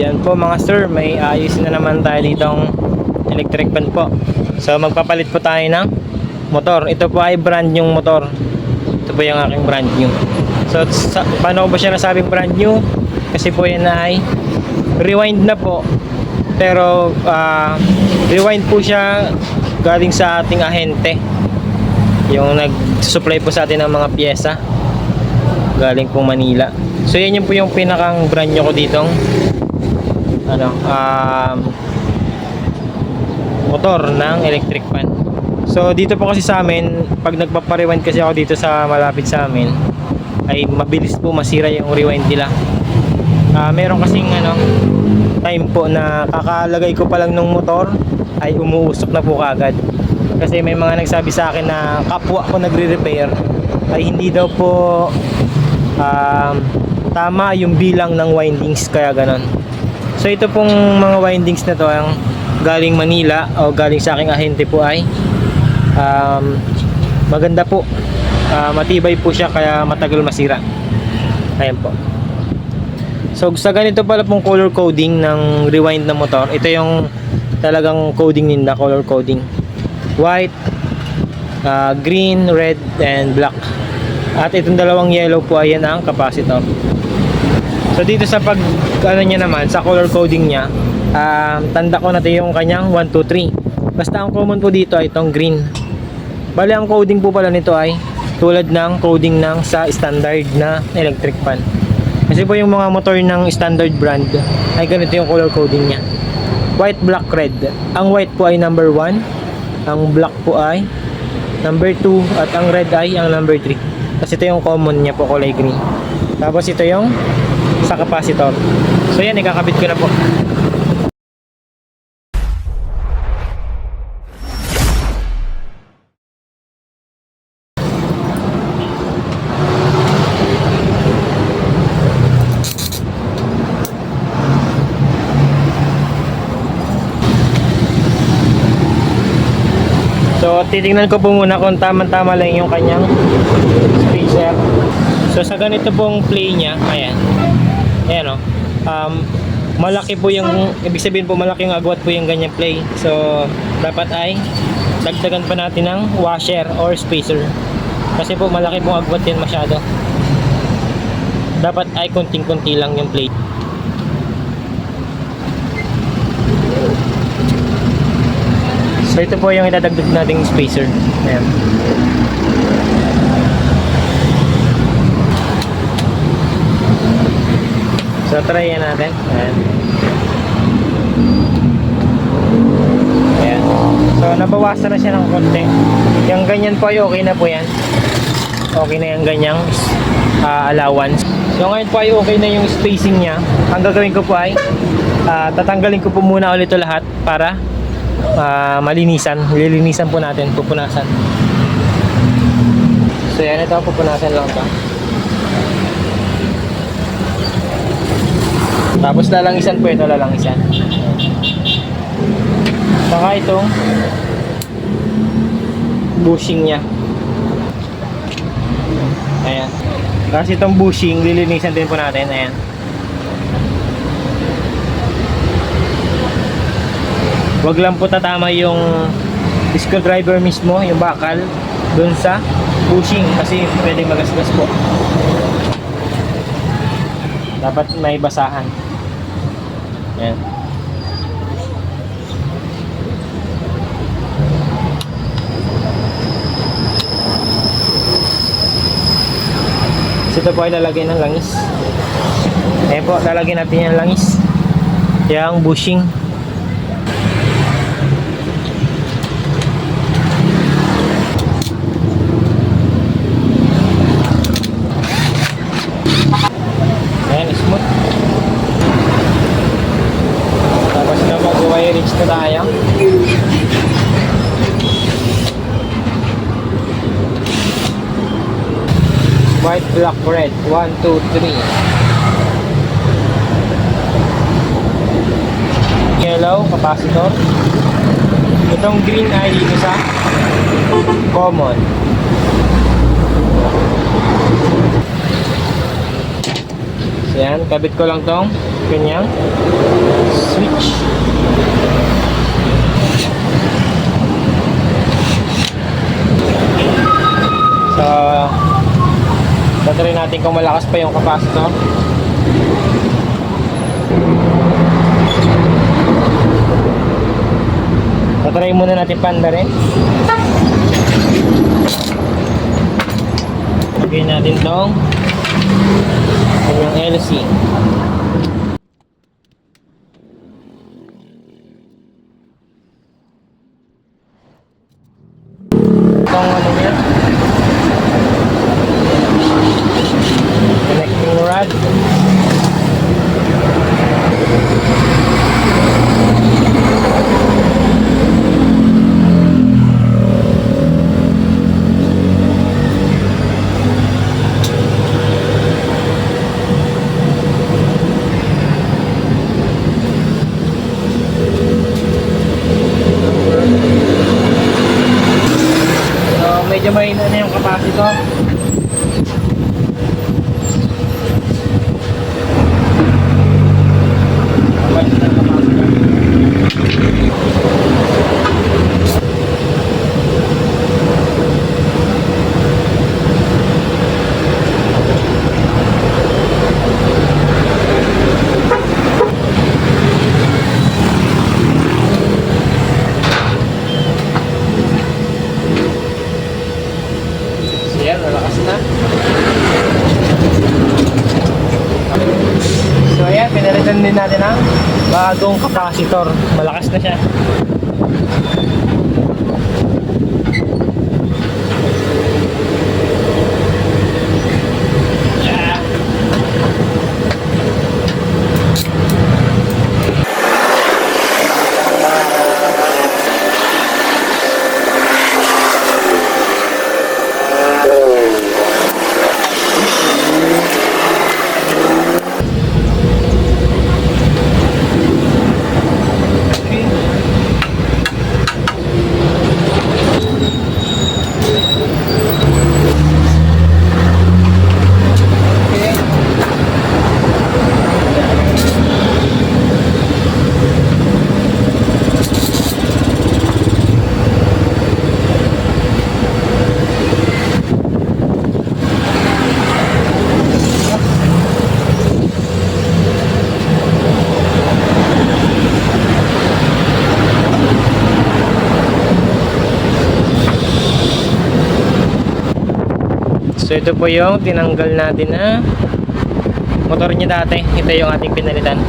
Yan po mga sir, may ayos na naman tayo ditong electric fan po. So magpapalit po tayo ng motor. Ito po ay brand new motor. Ito po yung aking brand new. So sa, paano ko ba siya nasabing brand new? Kasi po yan ay rewind na po. Pero ah, rewind po siya galing sa ating ahente. Yung nag-supply po sa atin ng mga pyesa galing po Manila. So yan yung po yung pinakang brand nyo ko ditong ano, um, motor ng electric fan. So dito po kasi sa amin, pag nagpapa-rewind kasi ako dito sa malapit sa amin, ay mabilis po masira yung rewind nila. Ah, meron kasing ano, time po na kakalagay ko pa lang ng motor ay umuusok na po kagad. Kasi may mga nagsabi sa akin na kapwa ko nagre-repair ay hindi daw po um, tama yung bilang ng windings kaya ganon. So ito pong mga windings na to ang galing Manila o galing sa aking ahente po ay um, maganda po. Ah, matibay po siya kaya matagal masira. Ayan po. So sa ganito pala pong color coding ng rewind na motor, ito yung talagang coding nila, color coding. White, ah, green, red, and black. At itong dalawang yellow po ayan ang capacitor. So dito sa pag ano niya naman sa color coding niya, um, tanda ko na ito yung kanyang 1 2 3. Basta ang common po dito ay itong green. Bali ang coding po pala nito ay tulad ng coding ng sa standard na electric fan. Kasi po yung mga motor ng standard brand ay ganito yung color coding niya. White, black, red. Ang white po ay number 1, ang black po ay number 2 at ang red ay ang number 3. Kasi ito yung common niya po kulay green. Tapos ito yung sa capacitor. So yan, ikakabit ko na po. So titingnan ko po muna kung tama-tama lang yung kanyang spacer. So sa ganito pong play niya, ayan. Ayan o. Um, malaki po yung, ibig sabihin po malaki yung agwat po yung ganyang play. So dapat ay dagdagan pa natin ng washer or spacer. Kasi po malaki pong agwat yan masyado. Dapat ay kunting-kunti lang yung plate. So ito po yung idadagdag nating spacer. Ayan. So try yan natin. Ayan. Ayan. So nabawasan na siya ng konti. Yung ganyan po ay okay na po yan. Okay na yung ganyang ah, allowance. So ngayon po ay okay na yung spacing niya. Ang gagawin ko po ay ah, tatanggalin ko po muna ulit lahat para ah, malinisan. Lilinisan po natin, pupunasan. So yan, ito pupunasan lang ito. Tapos lalangisan po ito, lalangisan. Saka itong bushing niya. Ayan. Kasi itong bushing, lilinisan din po natin. Ayan. Wag lang po tatama yung screwdriver mismo, yung bakal, dun sa bushing kasi pwedeng magasgas po. Dapat may basahan. Ayan. Ito po ay lalagyan ng langis. Ayan po, lalagyan natin yung langis. Yung bushing. Ayan, smooth. Tapos na mag-wirings na tayo. White, black, red. One, two, three. Yellow, capacitor. Itong green ay dito sa common. So Yan, kabit ko lang tong kanyang switch. So, tatry natin kung malakas pa yung capacitor. Tatry muna natin panda rin. Lagay natin tong kanyang LC. Itong ano niya. Connecting rod. So, medyo mahina na yung capacitor. Balik na yung capacitor. So yan, malakas na. So ayan, pinalitan din natin ang bagong capacitor. Malakas na siya. So ito po yung tinanggal natin na motor niya dati. Ito yung ating pinalitan.